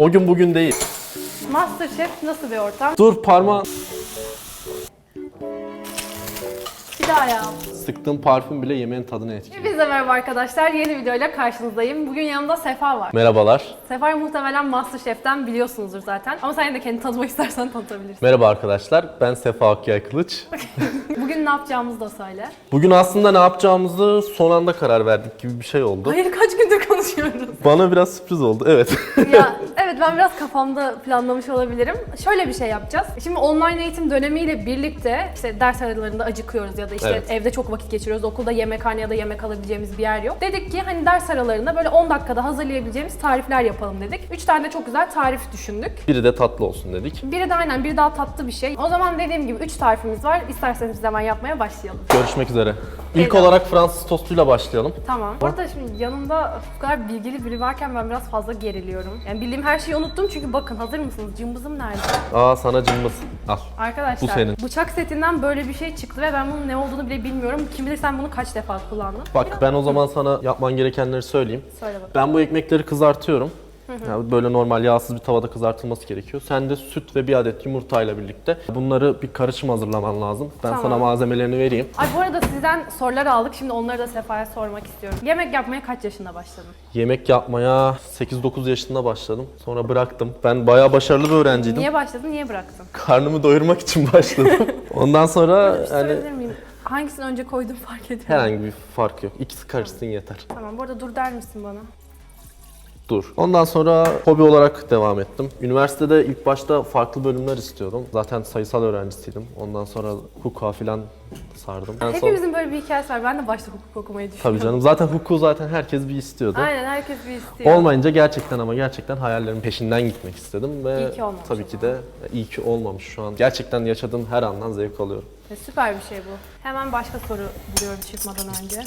O gün bugün değil. Masterchef nasıl bir ortam? Dur parmağı Bir daha yap. sıktığım parfüm bile yemeğin tadını etkiliyor. Hepinize merhaba arkadaşlar. Yeni videoyla karşınızdayım. Bugün yanımda Sefa var. Merhabalar. Sefa'yı muhtemelen Masterchef'ten biliyorsunuzdur zaten. Ama sen de kendi tanıtmak istersen tanıtabilirsin. Merhaba arkadaşlar. Ben Sefa Akyay Kılıç. Bugün ne yapacağımızı da söyle. Bugün aslında ne yapacağımızı son anda karar verdik gibi bir şey oldu. Hayır kaç gündür konuşuyoruz. Bana biraz sürpriz oldu. Evet. ya ben biraz kafamda planlamış olabilirim. Şöyle bir şey yapacağız. Şimdi online eğitim dönemiyle birlikte işte ders aralarında acıkıyoruz ya da işte Evet. evde çok vakit geçiriyoruz. Okulda yemekhane ya da yemek alabileceğimiz bir yer yok. Dedik ki hani ders aralarında böyle 10 dakikada hazırlayabileceğimiz tarifler yapalım dedik. 3 tane de çok güzel tarif düşündük. Biri de tatlı olsun dedik. Biri de aynen biri daha tatlı bir şey. O zaman dediğim gibi 3 tarifimiz var. İsterseniz biz hemen yapmaya başlayalım. Görüşmek üzere. İlk Eyvallah. olarak Fransız tostuyla başlayalım. Tamam. Bu arada şimdi yanımda bu kadar bilgili biri varken ben biraz fazla geriliyorum. Yani bildiğim her şeyi unuttum çünkü bakın hazır mısınız? Cımbızım nerede? Aa sana cımbız. Al. Arkadaşlar Bu senin. bıçak setinden böyle bir şey çıktı ve ben bunun ne olduğunu bile bilmiyorum. Kim bilir sen bunu kaç defa kullandın? Bak ben o zaman sana yapman gerekenleri söyleyeyim. Söyle bakalım. Ben bu ekmekleri kızartıyorum. Yani böyle normal yağsız bir tavada kızartılması gerekiyor. Sen de süt ve bir adet yumurtayla birlikte bunları bir karışım hazırlaman lazım. Ben Tamam. sana malzemelerini vereyim. Ay bu arada sizden sorular aldık. Şimdi onları da Sefa'ya sormak istiyorum. Yemek yapmaya kaç yaşında başladın? Yemek yapmaya 8-9 yaşında başladım. Sonra bıraktım. Ben bayağı başarılı bir öğrenciydim. Niye başladın, niye bıraktın? Karnımı doyurmak için başladım. Ondan sonra şey yani sorabilir miyim? Hangisini önce koydum fark ediyorum. herhangi bir fark yok. İkisi karışsın yeter. Tamam bu arada dur der misin bana? Dur. Ondan sonra hobi olarak devam ettim. Üniversitede ilk başta farklı bölümler istiyordum. Zaten sayısal öğrencisiydim. Ondan sonra hukuka falan sardım. En son- Hepimizin böyle bir hikayesi var. Ben de başta hukuk okumayı düşünüyorum. Tabii canım. Zaten hukuku zaten herkes bir istiyordu. Aynen herkes bir istiyor. Olmayınca gerçekten ama gerçekten hayallerimin peşinden gitmek istedim ve İyi ki olmamış tabii o ki de iyi ki olmamış şu an. Gerçekten yaşadığım her andan zevk alıyorum. E, Süper bir şey bu. Hemen başka soru buluyorum çıkmadan önce.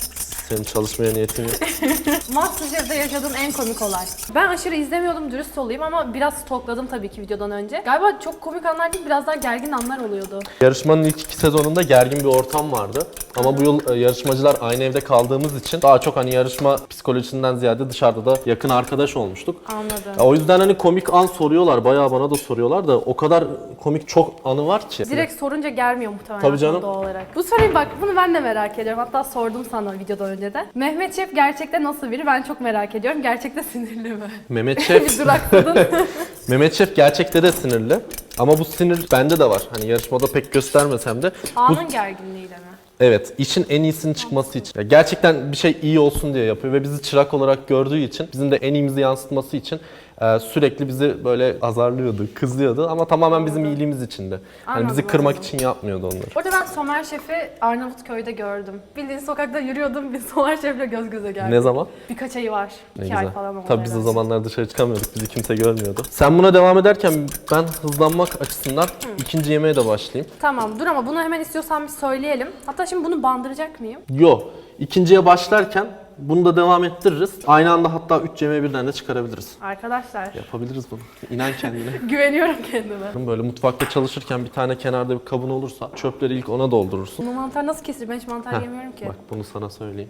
Senin çalışmaya niyetin yok. Masterchef'te yaşadığın en komik olay. Ben aşırı izlemiyordum dürüst olayım ama biraz stokladım tabii ki videodan önce. Galiba çok komik anlar değil biraz daha gergin anlar oluyordu. Yarışmanın ilk iki sezonunda gergin bir ortam vardı. Ama bu yıl e, yarışmacılar aynı evde kaldığımız için daha çok hani yarışma psikolojisinden ziyade dışarıda da yakın arkadaş olmuştuk. Anladım. Ya o yüzden hani komik an soruyorlar. Bayağı bana da soruyorlar da o kadar komik çok anı var ki. Direkt sorunca gelmiyor muhtemelen Tabii canım. doğal olarak. Bu soruyu bak bunu ben de merak ediyorum. Hatta sordum sana videodan önce de. Mehmet Şef gerçekte nasıl biri ben çok merak ediyorum. Gerçekte sinirli mi? Mehmet bir Şef, duraksadın. Mehmet Şef gerçekte de sinirli. Ama bu sinir bende de var. Hani yarışmada pek göstermesem de. Bu, Anın gerginliğiyle mi? Evet, işin en iyisinin çıkması için. Gerçekten bir şey iyi olsun diye yapıyor ve bizi çırak olarak gördüğü için, bizim de en iyimizi yansıtması için e, sürekli bizi böyle azarlıyordu, kızıyordu ama tamamen bizim iyiliğimiz içindi. Hani bizi kırmak anladım. için yapmıyordu onları. Orada ben Somer Şef'i Arnavutköy'de gördüm. Bildiğin sokakta yürüyordum, bir Somer Şef'le göz göze geldik. Ne zaman? Birkaç ayı var. Ne İki ay güzel. falan oldu. Tabii biz o herhalde. zamanlar dışarı çıkamıyorduk. Bizi kimse görmüyordu. Sen buna devam ederken ben hızlanmak açısından ikinci yemeğe de başlayayım. Tamam dur ama bunu hemen istiyorsan bir söyleyelim. Hatta şimdi bunu bandıracak mıyım? Yo. ikinciye başlarken bunu da devam ettiririz. Aynı anda hatta üç yemeği birden de çıkarabiliriz. Arkadaşlar Yapabiliriz bunu. İnan kendine. güveniyorum kendime. Böyle mutfakta çalışırken bir tane kenarda bir kabın olursa çöpleri ilk ona doldurursun. Bunu mantar nasıl kesilir? Ben hiç mantar Heh, yemiyorum ki. Bak bunu sana söyleyeyim.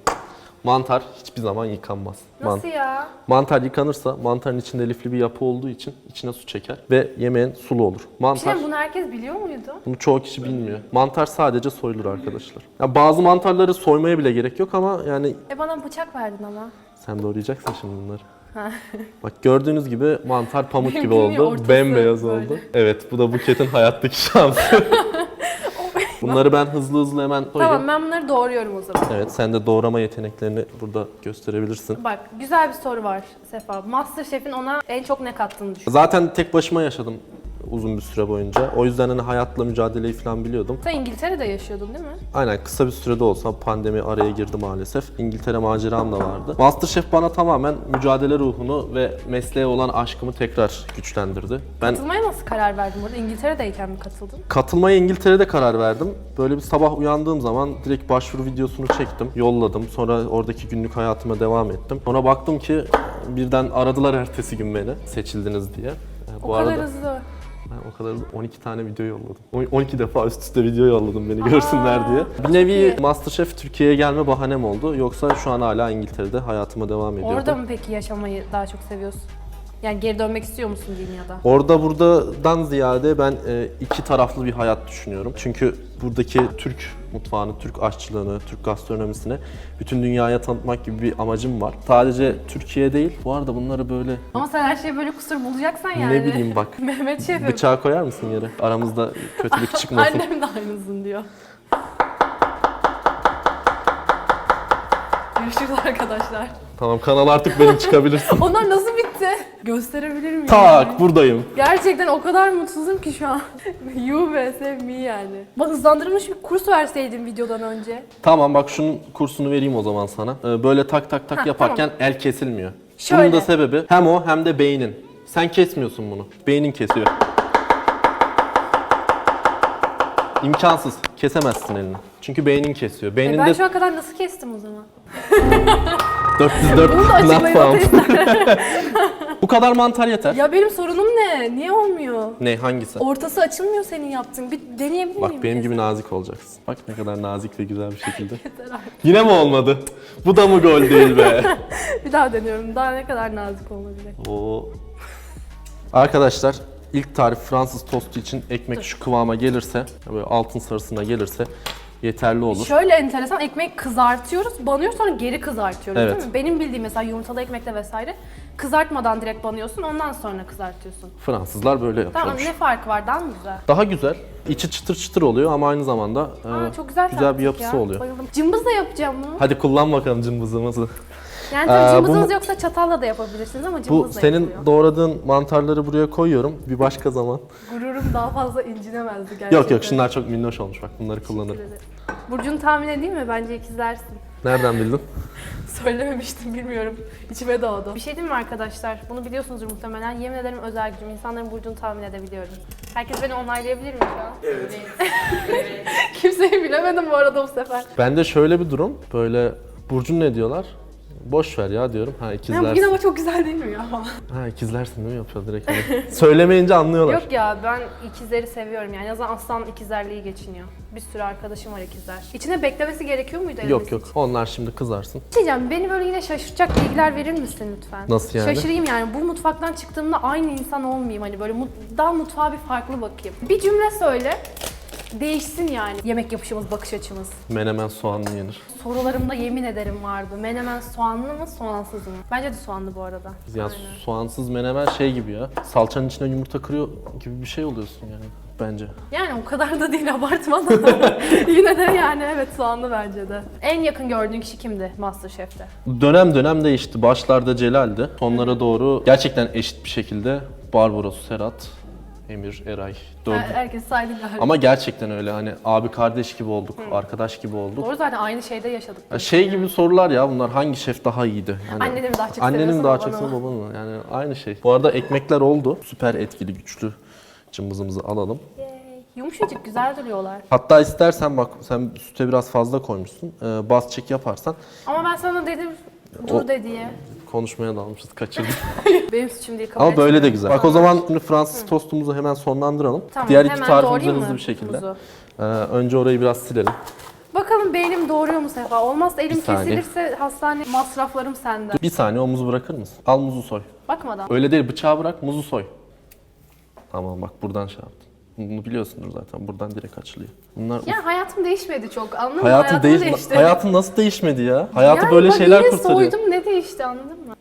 Mantar hiçbir zaman yıkanmaz. Nasıl ya? mantar yıkanırsa mantarın içinde lifli bir yapı olduğu için içine su çeker ve yemeğin sulu olur. Mantar Şimdi bunu herkes biliyor muydu? Bunu çoğu kişi bilmiyor. Mantar sadece soyulur arkadaşlar. Ya bazı mantarları soymaya bile gerek yok ama yani E bana bıçak verdin ama. sen doğrayacaksın şimdi bunları. Bak gördüğünüz gibi mantar pamuk gibi oldu. ortası Bembeyaz böyle. oldu. Evet bu da Buket'in hayattaki şansı. Bunları ben hızlı hızlı hemen koyayım. Tamam ben bunları doğruyorum o zaman. Evet sen de doğrama yeteneklerini burada gösterebilirsin. Bak güzel bir soru var Sefa. Masterchef'in ona en çok ne kattığını düşün. Zaten tek başıma yaşadım uzun bir süre boyunca. O yüzden hani hayatla mücadeleyi falan biliyordum. Sen İngiltere'de yaşıyordun değil mi? Aynen kısa bir sürede olsa pandemi araya girdi maalesef. İngiltere maceram da vardı. Masterchef bana tamamen mücadele ruhunu ve mesleğe olan aşkımı tekrar güçlendirdi. Ben Katılmaya nasıl karar verdin burada? İngiltere'deyken mi katıldın? katılmaya İngiltere'de karar verdim. Böyle bir sabah uyandığım zaman direkt başvuru videosunu çektim, yolladım. Sonra oradaki günlük hayatıma devam ettim. Sonra baktım ki birden aradılar ertesi gün beni seçildiniz diye. Yani O kadar hızlı. Ben o kadar 12 tane video yolladım. On- 12 defa üst üste video yolladım beni görsünler diye. Bir nevi Masterchef Türkiye'ye gelme bahanem oldu. Yoksa şu an hala İngiltere'de hayatıma devam ediyordum. Orada mı peki yaşamayı daha çok seviyorsun? Yani geri dönmek istiyor musun diyeyim ya da. Orada buradan ziyade ben e, iki taraflı bir hayat düşünüyorum. Çünkü buradaki Türk mutfağını, Türk aşçılığını, Türk gastronomisini bütün dünyaya tanıtmak gibi bir amacım var. Sadece Türkiye değil. Bu arada bunları böyle Ama sen her şeye böyle kusur bulacaksan yani. ne bileyim bak Mehmet Şef'im. bıçağı koyar mısın yere? Aramızda kötülük çıkmasın. Annem de aynısın diyor. Görüşürüz arkadaşlar. Tamam kanal artık benim çıkabilirsin. Onlar nasıl bitti? Gösterebilir miyim? tak buradayım. Gerçekten o kadar mutsuzum ki şu an. you vs me yani. Bak hızlandırılmış bir kurs verseydin videodan önce. Tamam bak şunun kursunu vereyim o zaman sana. Ee, Böyle tak tak tak Ha, yaparken el kesilmiyor. Bunun Şöyle. da sebebi hem o hem de beynin. Sen kesmiyorsun bunu. Beynin kesiyor. İmkansız. Kesemezsin elini. Çünkü beynin kesiyor. E Beyninde ben şu an kadar nasıl kestim o zaman? 404 Bunu da açıklayın ateistler. Bu kadar mantar yeter. ya benim sorunum ne? Niye olmuyor? Ne hangisi? Ortası açılmıyor senin yaptığın. Bir deneyebilir miyim? Bak benim gibi nazik olacaksın. Bak ne kadar nazik ve güzel bir şekilde. Yeter artık. Yine mi olmadı? Bu da mı gol değil be? Bir daha deniyorum. Daha ne kadar nazik olabilir. Oo. Arkadaşlar ilk tarif Fransız tostu için ekmek şu kıvama gelirse, böyle altın sarısına gelirse yeterli olur. Şöyle enteresan ekmek kızartıyoruz, banıyoruz sonra geri kızartıyoruz Evet. değil mi? Benim bildiğim mesela yumurtalı ekmekte vesaire kızartmadan direkt banıyorsun ondan sonra kızartıyorsun. Fransızlar böyle Tamam yapıyormuş. ne farkı var daha mı güzel? Daha güzel. İçi çıtır çıtır oluyor ama aynı zamanda e, Aa, çok güzel güzel bir yapısı ya. oluyor. Bayıldım. Cımbız da yapacağım bunu. Hadi kullan bakalım cımbızımızı. Yani tabii Aa, cımbızınız bu- yoksa çatalla da yapabilirsiniz ama Bu senin yapılıyor. doğradığın mantarları buraya koyuyorum. Bir başka zaman. Gururum daha fazla incinemezdi gerçekten. Yok yok şunlar çok minnoş olmuş bak bunları kullanırım. Burcu'nu tahmin edeyim mi? Bence ikizlersin. Nereden bildin? Söylememiştim bilmiyorum. İçime doğdu. Bir şey değil mi arkadaşlar? Bunu biliyorsunuzdur muhtemelen. Yemin ederim özel gücüm. İnsanların burcunu tahmin edebiliyorum. Herkes beni onaylayabilir mi şu an? Evet. Kimseyi bilemedim bu arada bu sefer. Bende şöyle bir durum. Böyle Burcun ne diyorlar? Boş ver ya diyorum. Ha Ya ikizlersin. bugün ama çok güzel değil mi ya? Ha ikizlersin değil mi yapıyor direkt. hani. Söylemeyince anlıyorlar. Yok ya ben ikizleri seviyorum yani. En azından aslan ikizlerliği geçiniyor. Bir sürü arkadaşım var ikizler. İçine beklemesi gerekiyor muydu? Yok yok. için? Onlar şimdi kızarsın. Bir şey diyeceğim, beni böyle yine şaşırtacak bilgiler verir misin lütfen? Nasıl yani? Şaşırayım yani. Bu mutfaktan çıktığımda aynı insan olmayayım. Hani böyle mut- daha mutfağa bir farklı bakayım. Bir cümle söyle. Değişsin yani yemek yapışımız, bakış açımız. Menemen soğanlı yenir. Sorularımda yemin ederim vardı. Menemen soğanlı mı, soğansız mı? Bence de soğanlı bu arada. Ya Aynen. soğansız menemen şey gibi ya. Salçanın içine yumurta kırıyor gibi bir şey oluyorsun yani bence. Yani o kadar da değil abartma da. Yine de yani evet soğanlı bence de. En yakın gördüğün kişi kimdi Masterchef'te? Dönem dönem değişti. Başlarda Celal'di. Sonlara doğru gerçekten eşit bir şekilde Barbaros, Serhat, Emir, Eray. Dördü. Her- Herkes saydı galiba. Ama gerçekten öyle hani abi kardeş gibi olduk, arkadaş gibi olduk. Doğru zaten aynı şeyde yaşadık. Ya Şey gibi sorular ya bunlar hangi şef daha iyiydi? Yani Anneni mi daha çok seviyorsun, daha babanı çok mı? seviyorsun, babanı mı? Yani aynı şey. Bu arada ekmekler oldu. Süper etkili, güçlü cımbızımızı alalım. Yumuşacık güzel duruyorlar. Hatta istersen bak sen süte biraz fazla koymuşsun. Ee, bas çek yaparsan Ama ben sana dedim dur O- de diye. Konuşmaya dalmışız, kaçırdık. Benim suçum değil kabul Ama böyle de güzel. Bak o zaman şimdi Fransız tostumuzu hemen sonlandıralım. Tamam, Diğer iki hemen tarifimizi doğrayayım hızlı mı bir şekilde. Ee, önce orayı biraz silelim. Bakalım beynim doğuruyor mu Sefa? Olmazsa elim Bir saniye. kesilirse hastane masraflarım sende. Bir saniye o muzu bırakır mısın? Al muzu soy. Bakmadan. Öyle değil bıçağı bırak muzu soy. Tamam bak buradan şey yaptın. Bunu biliyorsundur zaten. Buradan direkt açılıyor. Bunlar Ya hayatım değişmedi çok anladın mı? hayatın Hayatım değiş değişti. hayatın nasıl değişmedi ya? Hayatı Yani böyle bak şeyler yine kurtarıyor. soydum ne değişti anladın mı?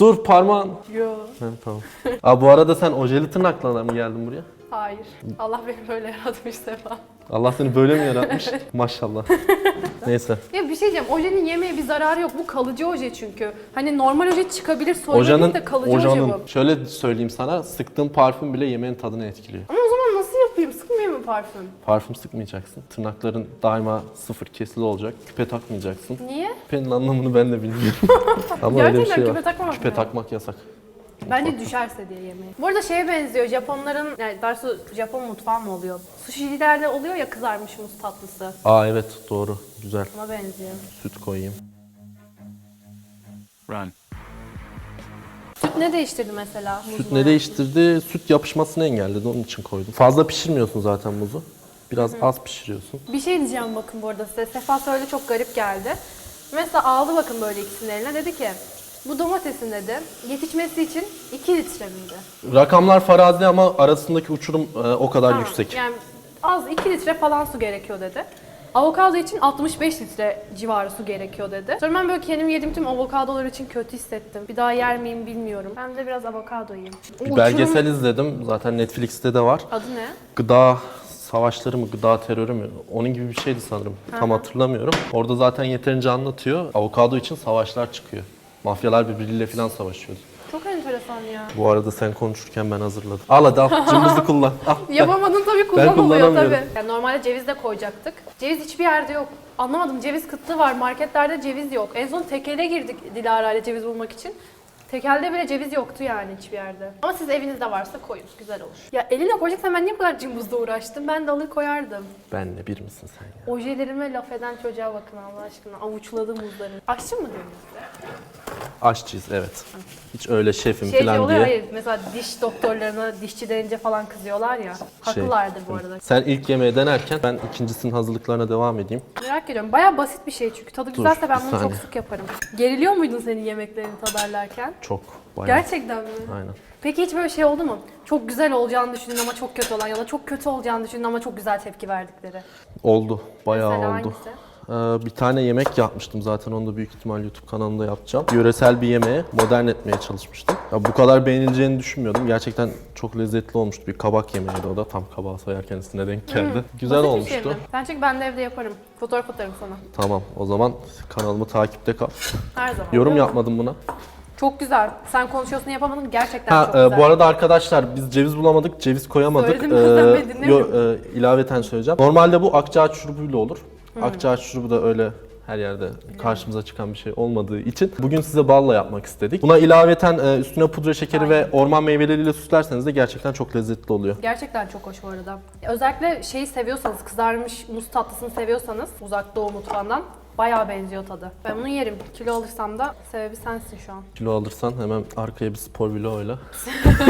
Dur parmağın. Yo. Ha, tamam. Aa, bu arada sen ojeli tırnakla mı geldin buraya? Hayır. Allah beni böyle yaratmış Sefa. Allah seni böyle mi yaratmış? Maşallah. Neyse. Ya bir şey diyeceğim. Ojenin yemeğe bir zararı yok. Bu kalıcı oje çünkü. Hani normal oje çıkabilir soyma Ojanın, değil de kalıcı oje ojanın, bu. şöyle söyleyeyim sana, sıktığın parfüm bile yemeğin tadını etkiliyor. Ama o zaman nasıl yapayım? Sıkmayayım mı parfüm? Parfüm sıkmayacaksın. Tırnakların daima sıfır kesili olacak. Küpe takmayacaksın. Niye? Küpenin anlamını ben de bilmiyorum. Ama öyle bir Gerçekten şey küpe var. takmamak Küpe mı? takmak yasak. Bence düşerse diye yemeği. Bu arada şeye benziyor. Japonların, yani daha doğrusu Japon mutfağı mı oluyor? Sushi'lerde oluyor ya kızarmış muz tatlısı. Aa evet doğru. Güzel. Ona benziyor. Süt koyayım. Run. Süt ne değiştirdi mesela? Süt muzuna? ne değiştirdi? Süt yapışmasını engelledi. Onun için koydum. Fazla pişirmiyorsun zaten muzu. Biraz az pişiriyorsun. Bir şey diyeceğim bakın bu arada size. Sefa söyledi çok garip geldi. Mesela aldı bakın böyle ikisini eline dedi ki bu domatesin dedi yetişmesi için 2 litre miydi? Rakamlar farazi ama arasındaki uçurum e, o kadar Ha, yüksek. Yani az 2 litre falan su gerekiyor dedi. Avokado için 65 litre civarı su gerekiyor dedi. Sonra ben böyle kendimi yediğim tüm avokadolar için kötü hissettim. Bir daha yer miyim bilmiyorum. Ben de biraz avokado yiyeyim. Bir Uçurum- belgesel izledim. Zaten Netflix'te de var. Adı ne? Gıda savaşları mı, gıda terörü mü? Onun gibi bir şeydi sanırım. Tam hatırlamıyorum. Orada zaten yeterince anlatıyor. Avokado için savaşlar çıkıyor. Mafyalar birbiriyle falan savaşıyordu. Çok enteresan ya. Bu arada sen konuşurken ben hazırladım. Al hadi al, cımbızı kullan. Al. Yapamadın tabii kullanılıyor kullanamıyorum. tabii. Yani normalde ceviz de koyacaktık. Ceviz hiçbir yerde yok. Anlamadım ceviz kıtlığı var. Marketlerde ceviz yok. En son tekele girdik Dilara ile ceviz bulmak için. Tekelde bile ceviz yoktu yani hiçbir yerde. Ama siz evinizde varsa koyun. Güzel olur. Ya eline koyacaksan ben niye bu kadar cımbızla uğraştım? Ben de alır koyardım. Benle bir misin sen ya? Ojelerime laf eden çocuğa bakın Allah aşkına. Avuçladı muzlarını. Aşçı mı diyorsunuz? Aşçıyız evet. Hiç öyle şefim Şey falan oluyor diye. hayır. Mesela diş doktorlarına dişçi denince falan kızıyorlar ya. Şey, Haklılardır bu arada. Sen ilk yemeği denerken ben ikincisinin hazırlıklarına devam edeyim. Merak ediyorum. Baya basit bir şey çünkü. Tadı güzelse ben bir bunu çok saniye. sık yaparım. Geriliyor muydun senin yemeklerini tadarlarken? Çok bayağı. Gerçekten mi? Aynen. Peki hiç böyle şey oldu mu? Çok güzel olacağını düşündün ama çok kötü olan ya da çok kötü olacağını düşündün ama çok güzel tepki verdikleri. Oldu. Bayağı Mesela oldu. hangisi? Ee, bir tane yemek yapmıştım zaten onu da büyük ihtimal YouTube kanalımda yapacağım. Yöresel bir yemeği modern etmeye çalışmıştım. Ya bu kadar beğenileceğini düşünmüyordum. Gerçekten çok lezzetli olmuştu. Bir kabak yemeğiydi o da. Tam kabağı sayarken üstüne denk geldi. Güzel Basit bir olmuştu. şey mi? Sen çek ben de evde yaparım. Fotoğraf atarım sana. Tamam o zaman kanalımı takipte kal. Her zaman. Yorum yapmadım buna. Çok güzel. Sen konuşuyorsun yapamadın gerçekten Ha, çok e, güzel. bu arada arkadaşlar biz ceviz bulamadık, ceviz koyamadık. Söyledim Ee, dinlemiyor yo, e, ilaveten söyleyeceğim. Normalde bu akçaağaç şurubuyla olur. Akçaağaç şurubu da öyle her yerde karşımıza çıkan bir şey olmadığı için bugün size balla yapmak istedik. Buna ilaveten e, üstüne pudra şekeri ve orman meyveleriyle süslerseniz de gerçekten çok lezzetli oluyor. Gerçekten çok hoş bu arada. Özellikle şeyi seviyorsanız, kızarmış muz tatlısını seviyorsanız uzak doğu mutfağından bayağı benziyor tadı. Ben bunu yerim. Kilo alırsam da sebebi sensin şu an. Kilo alırsan hemen arkaya bir spor vloğuyla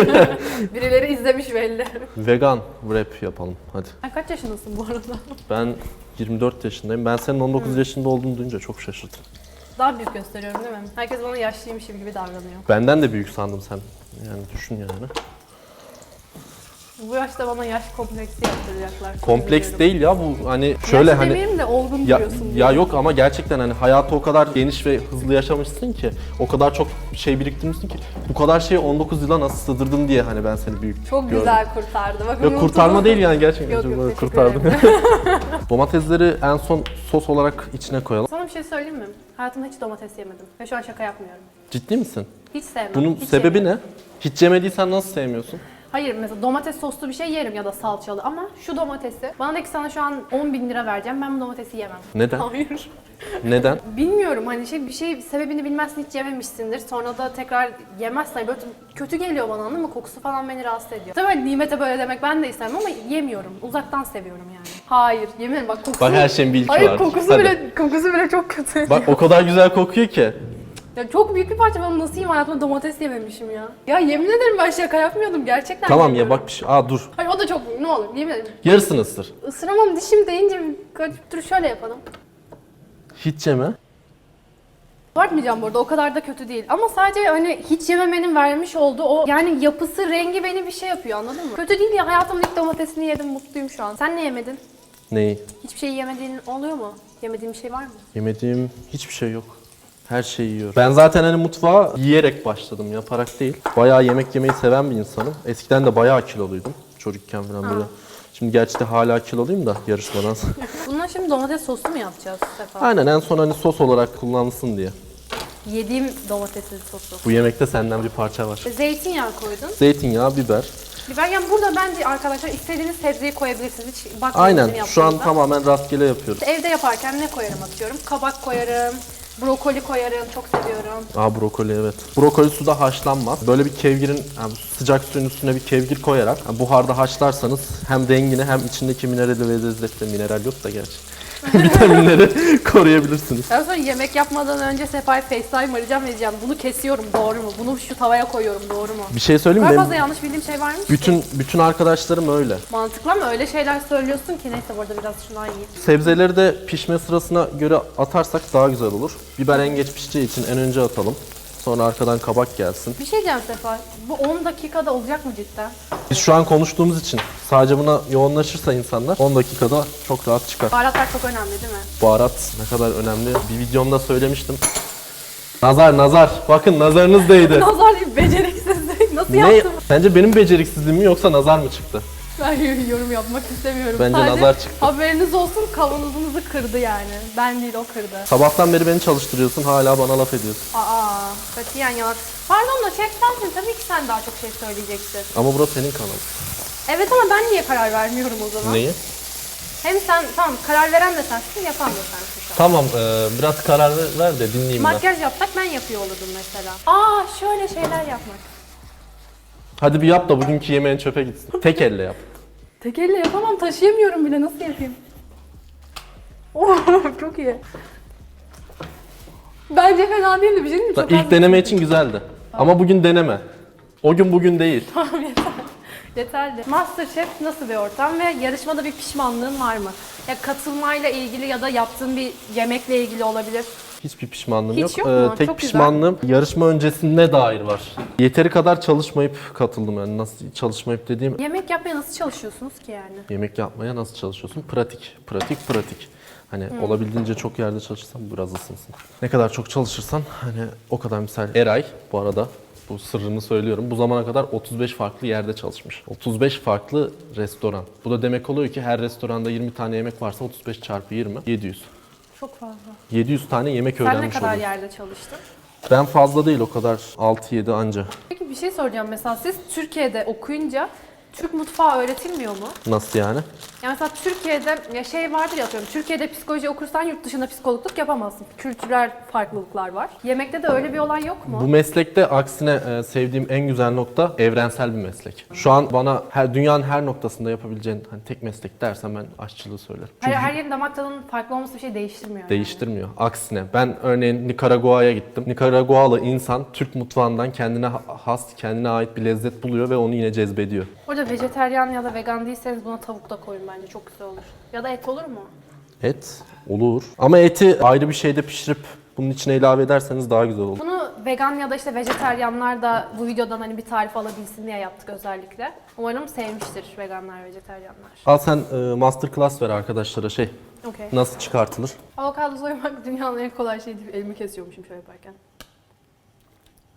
Birileri izlemiş belli. vegan wrap yapalım hadi. Sen kaç yaşındasın bu arada? Ben 24 yaşındayım. Ben senin 19 yaşında olduğunu duyunca çok şaşırdım. Daha büyük gösteriyorum değil mi? Herkes bana yaşlıymışım gibi davranıyor. Benden de büyük sandım sen. Yani düşün yani. Bu yaşta bana yaş kompleksi yaptıracaklar. Kompleks değil ya bu hani şöyle hani demeyeyim de olgun ya, duruyorsun. ya yok ama gerçekten hani hayatı o kadar geniş ve hızlı yaşamışsın ki o kadar çok şey biriktirmişsin ki bu kadar şeyi 19 yıla nasıl sığdırdın diye hani ben seni büyük Çok gördüm. güzel kurtardı. Bakın Yok kurtarma değil yani gerçekten Yok yok kurtardım. Domatesleri en son sos olarak içine koyalım. Sana bir şey söyleyeyim mi? Hayatımda hiç domates yemedim. Ve şu an şaka yapmıyorum. Ciddi misin? Hiç sevmem. Bunun hiç sebebi yemiyorum. ne? Hiç yemediysen nasıl sevmiyorsun? Hayır mesela domates soslu bir şey yerim ya da salçalı ama şu domatesi bana de ki sana şu an 10 bin lira vereceğim ben bu domatesi yemem. Neden? Hayır. Neden? Bilmiyorum hani şey bir şey sebebini bilmezsin hiç yememişsindir. Sonra da tekrar yemezsen böyle kötü geliyor bana anladın mı? Kokusu falan beni rahatsız ediyor. Tabii hani nimete böyle demek ben de istemem ama yemiyorum. Uzaktan seviyorum yani. Hayır yemin ederim bak kokusu. Bak her şeyin bir ilki Hayır vardır. kokusu Hadi. bile kokusu bile çok kötü. Bak o kadar güzel kokuyor ki. Ya çok büyük bir parça ben nasıl yiyeyim hayatımda domates yememişim ya. Ya yemin ederim ben şaka yapmıyordum gerçekten. Tamam ya bak bir şey. Aa dur. Hayır o da çok ne olur yemin ederim. Yarısını ısır. Isıramam dişim deyince dur şöyle yapalım. Hiç yeme. Abartmayacağım burada o kadar da kötü değil. Ama sadece hani hiç yememenin vermiş olduğu o yani yapısı, rengi beni bir şey yapıyor anladın mı? Kötü değil ya hayatımın ilk domatesini yedim mutluyum şu an. Sen ne yemedin? Neyi? Hiçbir şey yemediğin oluyor mu? Yemediğin bir şey var mı? Yemediğim hiçbir şey yok. Her şeyi yiyorum. Ben zaten hani mutfağa yiyerek başladım, yaparak değil. Bayağı yemek yemeyi seven bir insanım. Eskiden de bayağı kiloluydum. Çocukken falan böyle. Şimdi gerçi de hala kiloluyum da yarışmadan. Bundan şimdi domates soslu mu yapacağız Sefa? Aynen en son hani sos olarak kullanılsın diye. Yediğim domatesli sosu. Bu yemekte senden bir parça var. Zeytinyağı koydun. Zeytinyağı, biber. Biber yani burada bence arkadaşlar istediğiniz sebzeyi koyabilirsiniz. Hiç bakmayın Aynen şu an tamamen rastgele yapıyoruz. Evde yaparken ne koyarım atıyorum? Kabak koyarım, brokoli koyarım, çok seviyorum. Aa brokoli evet. Brokoli suda haşlanmaz. Böyle bir kevgirin yani sıcak suyun üstüne bir kevgir koyarak yani buharda haşlarsanız hem rengini hem içindeki minerali ve lezzeti mineral yok da gerçi. vitaminleri koruyabilirsiniz. Ben sonra yemek yapmadan önce Sefa'yı FaceTime arayacağım ve diyeceğim bunu kesiyorum doğru mu? Bunu şu tavaya koyuyorum doğru mu? Bir şey söyleyeyim Ben mi? fazla Benim yanlış bildiğim şey var mı? bütün bütün arkadaşlarım öyle. Mantıklı ama öyle şeyler söylüyorsun ki neyse burada biraz şundan yiyeyim. Sebzeleri de pişme sırasına göre atarsak daha güzel olur. Biber en geç pişeceği için en önce atalım. Sonra arkadan kabak gelsin. Bir şey diyeceğim Sefa. Bu 10 dakikada olacak mı cidden? Biz şu an konuştuğumuz için sadece buna yoğunlaşırsa insanlar 10 dakikada çok rahat çıkar. Baharatlar çok önemli değil mi? Baharat ne kadar önemli. Bir videomda söylemiştim. Nazar nazar. Bakın nazarınız değdi. Nazar değil beceriksizlik. Nasıl ne? yaptım? Sence benim beceriksizliğim mi yoksa nazar mı çıktı? Ben yorum yapmak istemiyorum. Bence Sadece nazar çıktı. Haberiniz olsun kavanozunuzu kırdı yani. Ben değil o kırdı. Sabahtan beri beni çalıştırıyorsun hala bana laf ediyorsun. Aa, katiyen yalan. Pardon da şef sensin. Tabii ki sen daha çok şey söyleyeceksin. Ama burası senin kanalın. Evet ama ben niye karar vermiyorum o zaman? Neyi? Hem sen tamam karar veren de sensin, yapan da sensin şu an. Tamam e, biraz karar ver- ver de dinleyeyim ben. Makyaj yapsak ben yapıyor olurdum mesela. Aa şöyle şeyler yapmak. Hadi bir yap da bugünkü yemeğin çöpe gitsin. Tek elle yap. Tek elle yapamam taşıyamıyorum bile nasıl yapayım? Oh çok iyi. Bence fena değildi bir şey değil mi? Çok İlk deneme için güzeldi. Ama bugün deneme. O gün bugün değil. Tamam yeter. Yeterli. Masterchef nasıl bir ortam ve yarışmada bir pişmanlığın var mı? Ya katılmayla ilgili ya da yaptığın bir yemekle ilgili olabilir. Hiçbir pişmanlığım Hiç yok. yok mu? Ee, tek Çok güzel. pişmanlığım yarışma öncesine dair var. Yeteri kadar çalışmayıp katıldım yani nasıl çalışmayıp dediğim Yemek yapmaya nasıl çalışıyorsunuz ki yani? yemek yapmaya nasıl çalışıyorsun? Pratik, pratik, pratik. Hani Hmm. olabildiğince çok yerde çalışırsan biraz ısınsın. Ne kadar çok çalışırsan hani o kadar misal. Eray bu arada bu sırrını söylüyorum. Bu zamana kadar 35 farklı yerde çalışmış. 35 farklı restoran. Bu da demek oluyor ki her restoranda 20 tane yemek varsa 35 çarpı 20 700. Çok fazla. 700 tane yemek Sen ne öğrenmiş kadar oluyor. yerde çalıştın? Ben fazla değil o kadar 6-7 anca. Peki bir şey soracağım mesela siz Türkiye'de okuyunca Türk mutfağı öğretilmiyor mu? Nasıl yani? Yani mesela Türkiye'de ya şey vardır ya atıyorum Türkiye'de psikoloji okursan yurt dışında psikologluk yapamazsın. Kültürel farklılıklar var. Yemekte de öyle bir olay yok mu? Bu meslekte aksine e, sevdiğim en güzel nokta evrensel bir meslek. Şu an bana her dünyanın her noktasında yapabileceğin hani tek meslek dersen ben aşçılığı söylerim. her, Çünkü her yerin damak tadının farklı olması bir şey değiştirmiyor. yani. değiştirmiyor. Aksine ben örneğin Nikaragua'ya gittim. Nikaragualı insan Türk mutfağından kendine ha- has, kendine ait bir lezzet buluyor ve onu yine cezbediyor. Orada vejeteryan ya da vegan değilseniz buna tavuk da koyun bence çok güzel olur. Ya da et olur mu? Et olur. Ama eti ayrı bir şeyde pişirip bunun içine ilave ederseniz daha güzel olur. Bunu vegan ya da işte vejeteryanlar da bu videodan hani bir tarif alabilsin diye yaptık özellikle. Umarım sevmiştir veganlar, vejeteryanlar. Al sen e, masterclass ver arkadaşlara şey Okey. nasıl çıkartılır. Avokado soymak dünyanın en kolay şeyi değil. Elimi kesiyormuşum şöyle yaparken.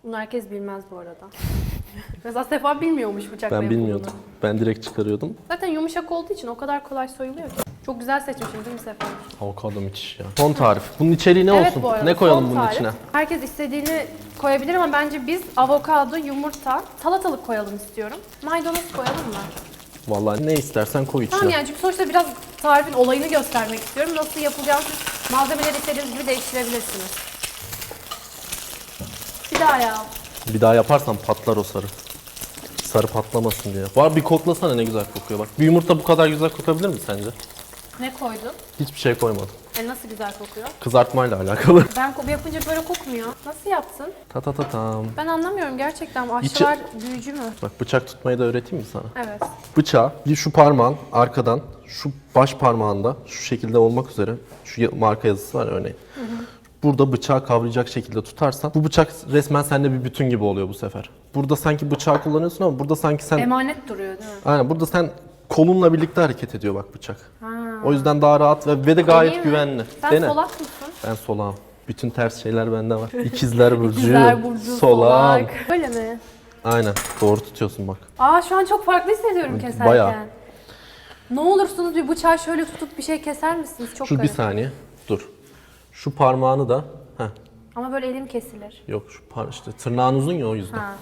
Bunu herkes bilmez bu arada. Mesela Sefa bilmiyormuş bıçakla Ben yapıldığını. bilmiyordum. Ben direkt çıkarıyordum. Zaten yumuşak olduğu için o kadar kolay soyuluyor ki. Çok güzel seçmişim değil mi Sefa? Avokado müthiş ya. Son tarif. Bunun içeriği ne olsun? bu arada. Ne koyalım son bunun tarif. içine? Herkes istediğini koyabilir ama bence biz avokado, yumurta, salatalık koyalım istiyorum. Maydanoz koyalım mı? Vallahi ne istersen koy içine. Tamam yani çünkü sonuçta biraz tarifin olayını göstermek istiyorum. Nasıl yapılacağını siz malzemeleri istediğiniz gibi değiştirebilirsiniz. Bir daha ya. Bir daha yaparsan patlar o sarı. Sarı patlamasın diye. Var bir koklasana ne güzel kokuyor bak. Bir yumurta bu kadar güzel kokabilir mi sence? Ne koydun? Hiçbir şey koymadım. E nasıl güzel kokuyor? Kızartmayla alakalı. Ben ko- yapınca böyle kokmuyor. Nasıl yaptın? ta ta ta tam. Ben anlamıyorum gerçekten. Bu aşçılar büyücü mü? Bak bıçak tutmayı da öğreteyim mi sana? Evet. Bıçağı bir şu parmağın arkadan şu baş parmağında şu şekilde olmak üzere şu ya- marka yazısı var örneğin. Burada bıçağı kavrayacak şekilde tutarsan bu bıçak resmen sende bir bütün gibi oluyor bu sefer. Burada sanki bıçağı kullanıyorsun ama burada sanki sen Emanet duruyor değil mi? aynen burada sen kolunla birlikte hareket ediyor bak bıçak. Ha. O yüzden daha rahat ve, ve de gayet güvenli. Sen Dene. solak mısın? Ben solağım. Bütün ters şeyler bende var. İkizler burcu. Güzel burcu, solağım. solak. Öyle mi? Aynen. Doğru tutuyorsun bak. Aa şu an çok farklı hissediyorum keserken. Bayağı. Ne olursunuz bir bıçağı şöyle tutup bir şey keser misiniz? Çok Şu bir garip. saniye. Dur. Şu parmağını da heh, Ama böyle elim kesilir. Yok şu par işte tırnağın uzun ya o yüzden. Ha.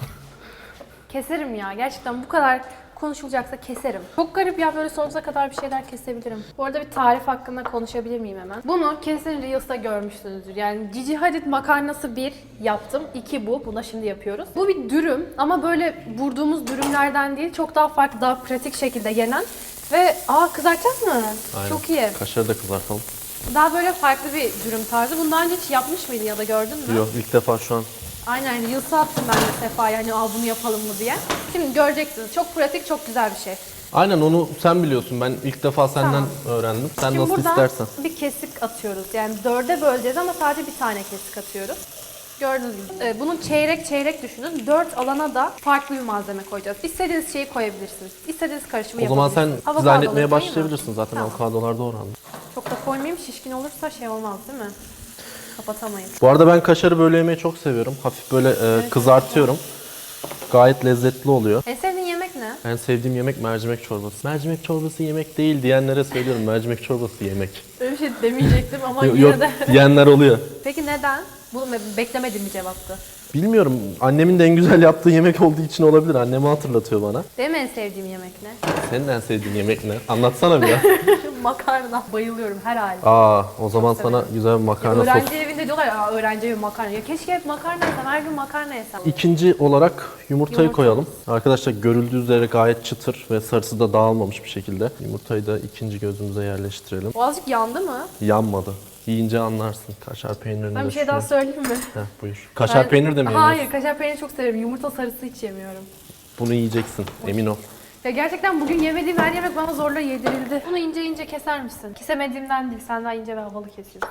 Keserim ya. Gerçekten bu kadar konuşulacaksa keserim. Çok garip ya böyle sonsuza kadar bir şeyler kesebilirim. Bu arada bir tarif hakkında konuşabilir miyim hemen? Bunu kesin Reels'ta görmüşsünüzdür. Yani Cici Hadid makarnası bir yaptım. iki bu. Bunu da şimdi yapıyoruz. Bu bir dürüm ama böyle vurduğumuz dürümlerden değil. Çok daha farklı, daha pratik şekilde yenen. Ve aa kızartacağız mı? Aynen. Çok iyi. Kaşarı da kızartalım. Daha böyle farklı bir dürüm tarzı. Bundan önce hiç yapmış mıydın ya da gördün mü? Yok ilk defa şu an. Aynen Reels'a attım ben de Sefa'ya hani al bunu yapalım mı diye. Şimdi göreceksiniz. Çok pratik, çok güzel bir şey. Aynen onu sen biliyorsun. Ben ilk defa senden Tamam. öğrendim. Sen Şimdi nasıl buradan istersen. bir kesik atıyoruz. Yani dörde böleceğiz ama sadece bir tane kesik atıyoruz. Gördüğünüz gibi. Ee, bunun çeyrek çeyrek düşünün. Dört alana da farklı bir malzeme koyacağız. İstediğiniz şeyi koyabilirsiniz. İstediğiniz karışımı O zaman sen yapabilirsiniz. Avokadoları etmeye koyayım mı? başlayabilirsin zaten Tamam. avokadolar doğrandı. Çok da koymayayım. Şişkin olursa şey olmaz değil mi? Kapatamayız. Bu arada ben kaşarı böyle yemeyi çok seviyorum. Hafif böyle e, kızartıyorum. Gayet lezzetli oluyor. En sevdiğin yemek ne? En sevdiğim yemek mercimek çorbası. Mercimek çorbası yemek değil diyenlere söylüyorum. Mercimek çorbası yemek. Öyle bir şey demeyecektim ama Yok, yine yok de. diyenler oluyor. Peki neden? Bu be- beklemediğim bir cevaptı. Bilmiyorum. Annemin de en güzel yaptığı yemek olduğu için olabilir. Annemi hatırlatıyor bana. Benim en sevdiğim yemek ne? Senin en sevdiğin yemek ne? Anlatsana biraz. makarna. Bayılıyorum her hali. Aa, o zaman sana güzel bir makarna sos. öğrenci evinde diyorlar ya öğrenci evi makarna. Ya keşke hep makarna yesem, her gün makarna yesem. İkinci olarak yumurtayı Yumurta. koyalım. Arkadaşlar görüldüğü üzere gayet çıtır ve sarısı da dağılmamış bir şekilde. Yumurtayı da ikinci gözümüze yerleştirelim. O azıcık yandı mı? Yanmadı. Yiyince anlarsın. Kaşar peynirini Ben bir şey daha söyleyeyim mi? Heh, buyur. Kaşar Ben- peynir de mi Hayır, yemiyorsun? kaşar peyniri çok severim. Yumurta sarısı hiç yemiyorum. Bunu yiyeceksin. Emin ol. Ya gerçekten bugün yemediğim her yemek bana zorla yedirildi. Bunu ince ince keser misin? Kesemediğimden değil, sen daha ince ve havalı kesiyorsun.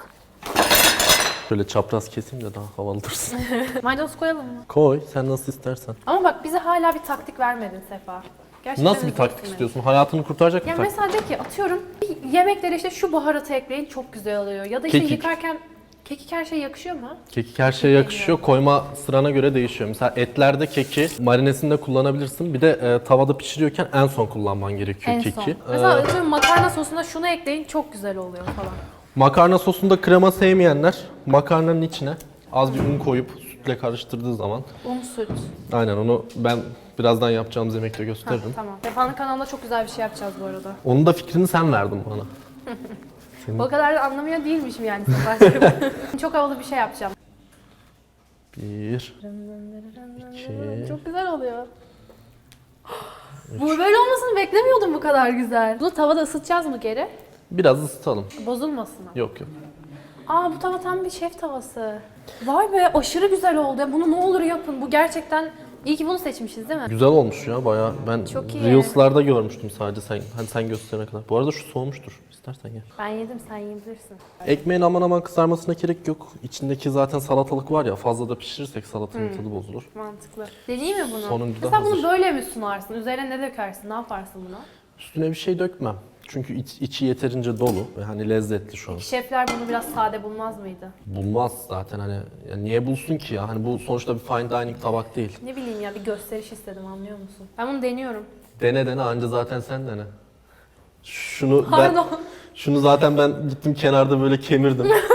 Şöyle çapraz keseyim de daha havalı dursun. Maydanoz koyalım mı? Koy. Sen nasıl istersen. Ama bak bize hala bir taktik vermedin Sefa. Gerçekten Nasıl bir taktik istiyorsun? Hayatını kurtaracak bir Ya taktik. mesela de ki atıyorum bir yemeklere işte şu baharatı ekleyin çok güzel oluyor. Ya da işte Kekik. yıkarken kekik her şey yakışıyor mu? Kekik her şeye yakışıyor. Koyma sırana göre değişiyor. Mesela etlerde keki marinesinde kullanabilirsin. Bir de e, tavada pişiriyorken en son kullanman gerekiyor En keki. son. Ee, Mesela atıyorum makarna sosuna şunu ekleyin çok güzel oluyor falan. makarna sosunda krema sevmeyenler makarnanın içine az bir un koyup sütle karıştırdığı zaman Un, süt. aynen onu ben birazdan yapacağımız yemekte Ha, gösteririm. tamam. Sefa'nın kanalında çok güzel bir şey yapacağız bu arada. Onun da fikrini sen verdin bana. O kadar da anlamıyor değilmişim yani çok havalı bir şey yapacağım. Bir, iki, Çok güzel oluyor. Bu böyle olmasını beklemiyordum bu kadar güzel. Bunu tavada ısıtacağız mı geri? biraz ısıtalım. Bozulmasın? Yok yok. Aa bu tava tam bir şef tavası. Vay be aşırı güzel oldu. ya. Bunu ne olur yapın. Bu gerçekten iyi ki bunu seçmişiz değil mi? Güzel olmuş ya bayağı. Ben Çok iyi. Reels'larda görmüştüm sadece sen hani sen gösterene kadar. Bu arada şu soğumuştur. İstersen gel. Ben yedim sen yiyebilirsin. Ekmeğin aman aman kızarmasına gerek yok. İçindeki zaten salatalık var ya fazla da pişirirsek salatanın tadı bozulur. Mantıklı. Deneyeyim mi bunu? Sonuncu da Mesela bunu hazır. böyle mi sunarsın? Üzerine ne dökersin? Ne yaparsın bunu? Üstüne bir şey dökmem. Çünkü iç- içi yeterince dolu ve hani lezzetli şu an. Şefler bunu biraz sade bulmaz mıydı? Bulmaz zaten hani ya niye bulsun ki ya? Hani bu sonuçta bir fine dining tabak değil. Ne bileyim ya bir gösteriş istedim anlıyor musun? Ben bunu deniyorum. Dene dene anca zaten sen dene. Şunu ben Pardon. şunu zaten ben gittim kenarda böyle kemirdim.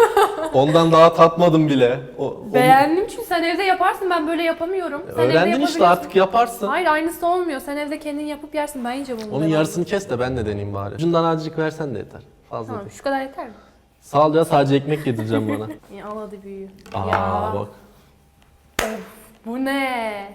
Ondan daha tatmadım bile. O, onu- Beğendim çünkü sen evde yaparsın ben böyle yapamıyorum. Sen evde Öğrendin işte yapabiliyorsun. artık yaparsın. Hayır aynısı olmuyor. Sen evde kendin yapıp yersin. Ben yiyeceğim onu. Onun yarısını kes de ben de deneyeyim bari. Ucundan azıcık versen de yeter. Fazla Tamam değil. şu kadar yeter mi? Sağ ol ya sadece ekmek yedireceğim bana. İyi al hadi büyüğü. Aa ya bak. bu ne?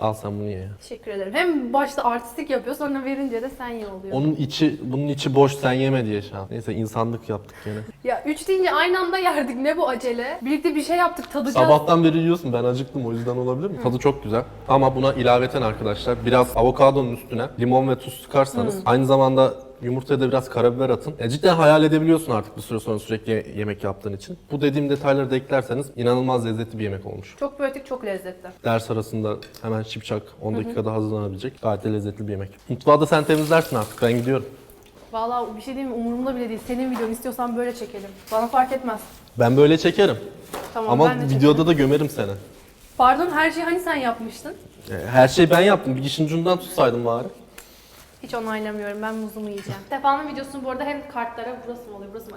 Al sen bunu ye ya. Teşekkür ederim. Hem başta artistik yapıyor sonra verince de sen ye oluyor. Onun içi, bunun içi boş sen yeme diye şu an. Neyse insanlık yaptık gene. Ya üç deyince aynı anda yerdik. Ne bu acele? Birlikte bir şey yaptık tadacağız. Sabahtan beri yiyorsun ben acıktım o yüzden olabilir mi? Tadı çok güzel. Ama buna ilaveten arkadaşlar biraz avokadonun üstüne limon ve tuz sıkarsanız aynı zamanda yumurtaya da biraz karabiber atın. E, cidden hayal edebiliyorsun artık bir süre sonra sürekli ye- yemek yaptığın için. Bu dediğim detayları da eklerseniz inanılmaz lezzetli bir yemek olmuş. Çok pratik, çok lezzetli. Ders arasında hemen şipşak 10 dakikada hazırlanabilecek gayet de lezzetli bir yemek. Mutfağı da sen temizlersin artık ben gidiyorum. Vallahi bir şey diyeyim mi? Umurumda bile değil. Senin videon istiyorsan böyle çekelim. Bana fark etmez. Ben böyle çekerim. Tamam Ama ben de videoda çekerim. da gömerim seni. Pardon her şeyi hani sen yapmıştın? E, Her şeyi ben yaptım. Bir işin ucundan tutsaydım bari. Hiç onaylamıyorum. Ben muzumu yiyeceğim. Sefa'nın videosunu bu arada hem kartlara burası mı oluyor, burası mı?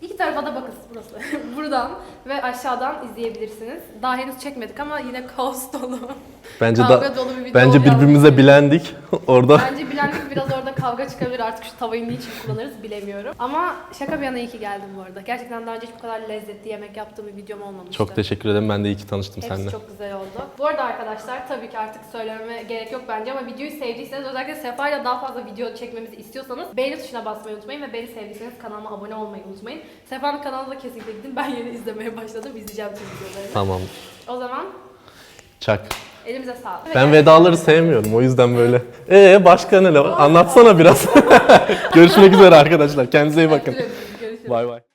İki tarafa da bakın burası. Buradan ve aşağıdan izleyebilirsiniz. Daha henüz çekmedik ama yine kaos dolu. Bence Kavga da dolu bir video bence birbirimize bilendik orada. Bence bilendik biraz orada kavga çıkabilir artık şu tavayı niçin kullanırız bilemiyorum. Ama şaka bir yana iyi ki geldim bu arada. Gerçekten daha önce hiç bu kadar lezzetli yemek yaptığım bir videom olmamıştı. Çok teşekkür ederim. Ben de iyi ki tanıştım Hepsi seninle. çok güzel oldu. Bu arada arkadaşlar tabii ki artık söylememe gerek yok bence ama videoyu sevdiyseniz özellikle Sefa ile daha fazla video çekmemizi istiyorsanız beğeni tuşuna basmayı unutmayın ve beni sevdiyseniz kanalıma abone olmayı unutmayın. Sefa'nın kanalına da kesinlikle gidin. Ben yeni izlemeye başladım. İzleyeceğim tüm videolarını. Tamam. O zaman Çak. elimize sağlık. Ben vedaları sevmiyorum o yüzden böyle. Ee başka ne var? Anlatsana biraz. Görüşmek üzere arkadaşlar. Kendinize iyi bakın. Bay bay.